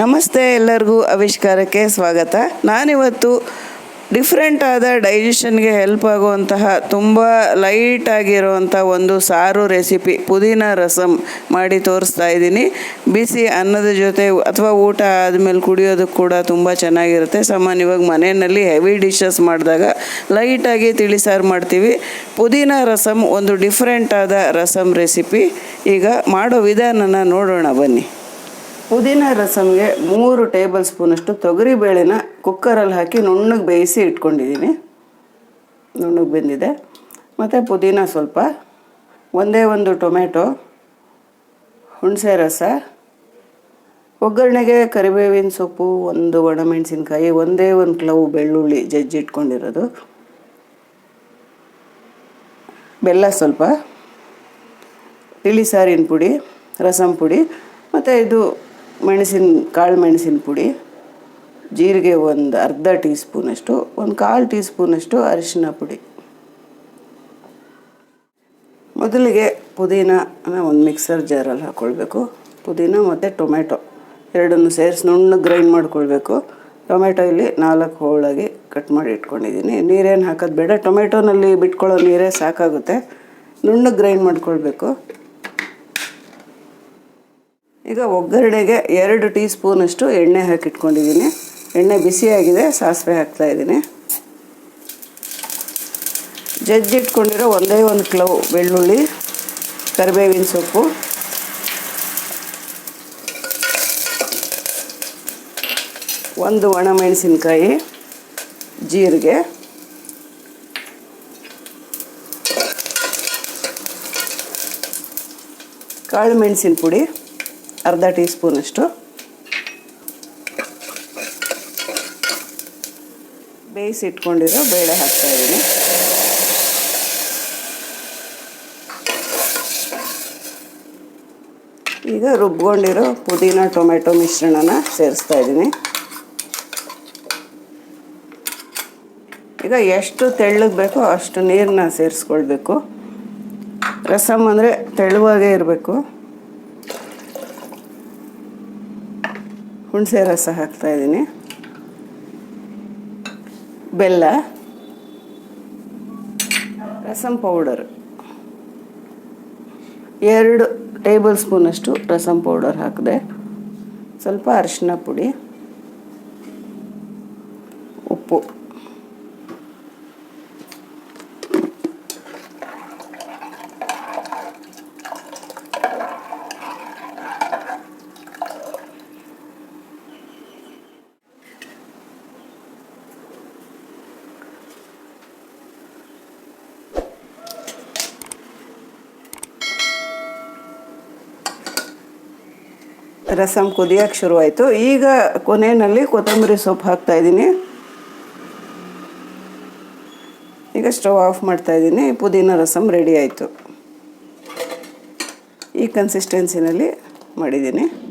ನಮಸ್ತೆ ಎಲ್ಲರಿಗೂ ಆವಿಷ್ಕಾರಕ್ಕೆ ಸ್ವಾಗತ. ನಾನಿವತ್ತು ಡಿಫ್ರೆಂಟ್ ಆದ ಡೈಜೆಷನ್ಗೆ ಹೆಲ್ಪ್ ಆಗುವಂತಹ ತುಂಬ ಲೈಟ್ ಆಗಿರುವಂಥ ಒಂದು ಸಾರು ರೆಸಿಪಿ ಪುದೀನ ರಸಂ ಮಾಡಿ ತೋರಿಸ್ತಾ ಇದ್ದೀನಿ. ಬಿಸಿ ಅನ್ನದ ಜೊತೆ ಅಥವಾ ಊಟ ಆದಮೇಲೆ ಕುಡಿಯೋದಕ್ಕೆ ಕೂಡ ತುಂಬ ಚೆನ್ನಾಗಿರುತ್ತೆ. ಸಾಮಾನ್ಯವಾಗಿ ಮನೆಯಲ್ಲಿ ಹೆವಿ ಡಿಶಸ್ ಮಾಡಿದಾಗ ಲೈಟಾಗಿ ತಿಳಿಸಾರು ಮಾಡ್ತೀವಿ. ಪುದೀನ ರಸಂ ಒಂದು ಡಿಫ್ರೆಂಟ್ ಆದ ರಸಂ ರೆಸಿಪಿ ಈಗ ಮಾಡೋ ವಿಧಾನನ ನೋಡೋಣ ಬನ್ನಿ. ಪುದೀನ ರಸಮ್ಗೆ ಮೂರು ಟೇಬಲ್ ಸ್ಪೂನಷ್ಟು ತೊಗರಿಬೇಳೆನ ಕುಕ್ಕರಲ್ಲಿ ಹಾಕಿ ನುಣ್ಣಗೆ ಬೇಯಿಸಿ ಇಟ್ಕೊಂಡಿದ್ದೀನಿ. ನುಣ್ಣಗೆ ಬೆಂದಿದೆ. ಮತ್ತು ಪುದೀನ ಸ್ವಲ್ಪ, ಒಂದೇ ಒಂದು ಟೊಮೆಟೊ, ಹುಣಸೆ ರಸ, ಒಗ್ಗರಣೆಗೆ ಕರಿಬೇವಿನ ಸೊಪ್ಪು, ಒಂದು ಒಣಮೆಣಸಿನ್ಕಾಯಿ, ಒಂದೇ ಒಂದು ಕ್ಲವ್ ಬೆಳ್ಳುಳ್ಳಿ ಜಜ್ಜಿಟ್ಕೊಂಡಿರೋದು. ಬೆಲ್ಲ ಸ್ವಲ್ಪ ತಿಳಿ ಸಾರಿನ ಪುಡಿ, ರಸಂ ಪುಡಿ, ಮತ್ತು ಇದು ಮೆಣಸಿನ, ಕಾಳು ಮೆಣಸಿನ ಪುಡಿ, ಜೀರಿಗೆ ಒಂದು ಅರ್ಧ ಟೀ ಸ್ಪೂನಷ್ಟು ಒಂದು ಕಾಲು ಟೀ ಸ್ಪೂನಷ್ಟು ಅರಿಶಿನ ಪುಡಿ. ಮೊದಲಿಗೆ ಪುದೀನ ಒಂದು ಮಿಕ್ಸರ್ ಜಾರಲ್ಲಿ ಹಾಕ್ಕೊಳ್ಬೇಕು ಪುದೀನ ಮತ್ತು ಟೊಮೆಟೊ ಎರಡನ್ನು ಸೇರಿಸಿ ನುಣ್ಣಗೆ ಗ್ರೈಂಡ್ ಮಾಡ್ಕೊಳ್ಬೇಕು. ಟೊಮೆಟೊ ಇಲ್ಲಿ ನಾಲ್ಕು ಹೋಳಾಗಿ ಕಟ್ ಮಾಡಿ ಇಟ್ಕೊಂಡಿದ್ದೀನಿ. ನೀರೇನು ಹಾಕೋದು ಬೇಡ. ಟೊಮೆಟೊನಲ್ಲಿ ಬಿಟ್ಕೊಳ್ಳೋ ನೀರೇ ಸಾಕಾಗುತ್ತೆ. ನುಣ್ಣಗೆ ಗ್ರೈಂಡ್ ಮಾಡ್ಕೊಳ್ಬೇಕು. ಈಗ ಒಗ್ಗರಣೆಗೆ ಎರಡು ಟೀ ಸ್ಪೂನಷ್ಟು ಎಣ್ಣೆ ಹಾಕಿಟ್ಕೊಂಡಿದ್ದೀನಿ. ಎಣ್ಣೆ ಬಿಸಿಯಾಗಿದೆ, ಸಾಸಿವೆ ಹಾಕ್ತಾ ಇದ್ದೀನಿ ಜಜ್ಜಿಟ್ಕೊಂಡಿರೋ ಒಂದೇ ಒಂದು ಕ್ಲವ್ ಬೆಳ್ಳುಳ್ಳಿ, ಕರಿಬೇವಿನ ಸೊಪ್ಪು. ಒಂದು ಒಣಮೆಣಸಿನ್ಕಾಯಿ, ಜೀರಿಗೆ. ಕಾಳು ಮೆಣಸಿನ ಪುಡಿ. ಅರ್ಧ ಟೀ ಸ್ಪೂನಷ್ಟು ಬೇಯಿಸಿಟ್ಕೊಂಡಿರೋ ಬೇಳೆ ಹಾಕ್ತಾ ಇದ್ದೀನಿ. ಈಗ ರುಬ್ಕೊಂಡಿರೋ ಪುದೀನ ಟೊಮೆಟೊ ಮಿಶ್ರಣನ ಸೇರಿಸ್ತಾ ಇದ್ದೀನಿ. ಈಗ ಎಷ್ಟು ತೆಳ್ಳಗೆ ಬೇಕೋ ಅಷ್ಟು ನೀರನ್ನ ಸೇರಿಸ್ಕೊಳ್ಬೇಕು. ರಸಮ್ ಅಂದರೆ ತೆಳುವಾಗೇ ಇರಬೇಕು. ಹುಣಸೆ ರಸ ಹಾಕ್ತಾ ಇದ್ದೀನಿ. ಬೆಲ್ಲ, ರಸಂ ಪೌಡರ್ ಎರಡು ಟೇಬಲ್ ಸ್ಪೂನಷ್ಟು ರಸಂ ಪೌಡರ್ ಹಾಕಿದೆ. ಸ್ವಲ್ಪ ಅರಿಶಿನ ಪುಡಿ, ಉಪ್ಪು. ರಸಮ್ ಕುದಿಯೋಕ್ಕೆ ಶುರುವಾಯಿತು. ಈಗ ಕೊನೆಯಲ್ಲಿ ಕೊತ್ತಂಬರಿ ಸೊಪ್ಪು ಹಾಕ್ತಾ ಇದ್ದೀನಿ. ಈಗ ಸ್ಟವ್ ಆಫ್ ಮಾಡ್ತಾ ಇದ್ದೀನಿ. ಪುದೀನ ರಸಮ್ ರೆಡಿ ಆಯಿತು. ಈ ಕನ್ಸಿಸ್ಟೆನ್ಸಿನಲ್ಲಿ ಮಾಡಿದ್ದೀನಿ.